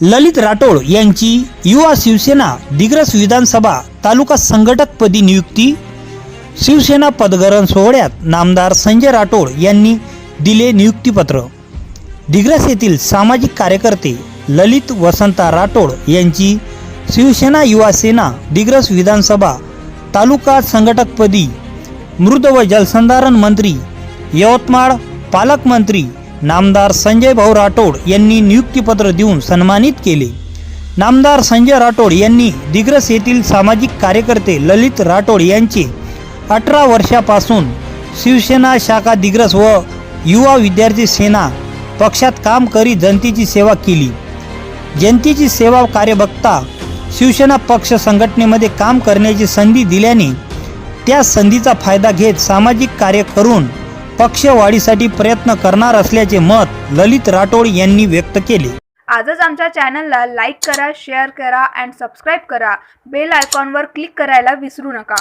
ललित राठोड यांची युवा शिवसेना दिग्रस विधानसभा तालुका संघटकपदी नियुक्ती शिवसेना पदग्रहण सोहळ्यात नामदार संजय राठोड यांनी दिले नियुक्तीपत्र. दिग्रस येथील सामाजिक कार्यकर्ते ललित वसंता राठोड यांची शिवसेना युवा सेना दिग्रस विधानसभा तालुका संघटकपदी मृद व जलसंधारण मंत्री यवतमाळ पालकमंत्री नामदार संजय भाऊ राठोड यांनी नियुक्तीपत्र देऊन सन्मानित केले. नामदार संजय राठोड यांनी दिग्रस येथील सामाजिक कार्यकर्ते ललित राठोड यांचे अठरा वर्षापासून शिवसेना शाखा दिग्रस व युवा विद्यार्थी सेना पक्षात काम करी जनतेची सेवा केली. जनतेची सेवा कार्य बघता शिवसेना पक्ष संघटनेमध्ये काम करण्याची संधी दिल्याने त्या संधीचा फायदा घेत सामाजिक कार्य करून पक्षवाढीसाठी प्रयत्न करणार असल्याचे मत ललित राठोड यांनी व्यक्त केले. आजच आमच्या चॅनलला लाईक करा शेअर करा अँड सबस्क्राईब करा. बेल आयकॉनवर क्लिक करायला विसरू नका.